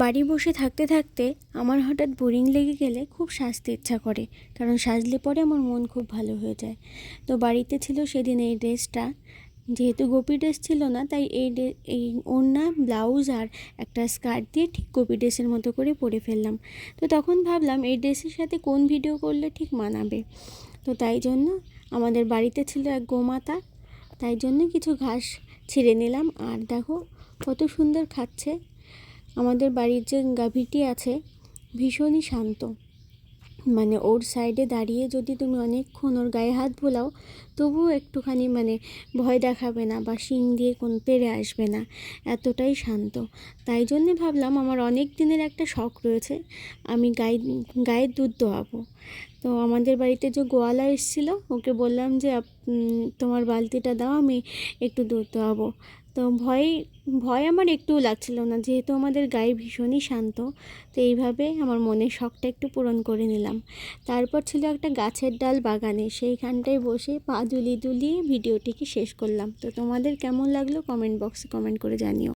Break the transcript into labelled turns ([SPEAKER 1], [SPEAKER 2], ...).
[SPEAKER 1] বাড়ি বসে থাকতে থাকতে আমার হঠাৎ বোরিং লেগে গেলে খুব সাজতে ইচ্ছা করে, কারণ সাজলে পরে আমার মন খুব ভালো হয়ে যায়। তো বাড়িতে ছিল সেদিন এই ড্রেসটা। যেহেতু গোপী ড্রেস ছিল না, তাই এই এই ওড়না, ব্লাউজ আর একটা স্কার্ট দিয়ে ঠিক গোপী ড্রেসের মতো করে পরে ফেললাম। তো তখন ভাবলাম এই ড্রেসের সাথে কোন ভিডিও করলে ঠিক মানাবে। তো তাই জন্য আমাদের বাড়িতে ছিল এক গোমাতা, তাই জন্য কিছু ঘাস ছিঁড়ে নিলাম। আর দেখো কত সুন্দর খাচ্ছে। আমাদের বাড়ির যে গাভীটি আছে ভীষণই শান্ত। মানে ওর সাইডে দাঁড়িয়ে যদি তুমি অনেকক্ষণ ওর গায়ে হাত বোলাও, তবুও একটুখানি মানে ভয় দেখাবে না বা শিং দিয়ে কোন তেড়ে আসবে না, এতটাই শান্ত। তাই জন্যে ভাবলাম আমার অনেক দিনের একটা শখ রয়েছে, আমি গাই গায়ের দুধ দোয়াবো। তো আমাদের বাড়িতে যে গোয়ালা এসেছিল, ওকে বললাম যে তোমার বালতিটা দাও, আমি একটু দুধ দোয়াবো। তো ভয় ভয় আমার একটুও লাগছিল না, যেহেতু আমাদের গায়ে ভীষণই শান্ত, তো এইভাবে আমার মনের শখটা একটু পূরণ করে নিলাম। তারপর ছিল একটা গাছের ডাল বাগানে, সেইখানটায় বসে পা দুলিয়ে দুলিয়ে ভিডিওটিকে শেষ করলাম। তো তোমাদের কেমন লাগল কমেন্ট বক্সে কমেন্ট করে জানিও।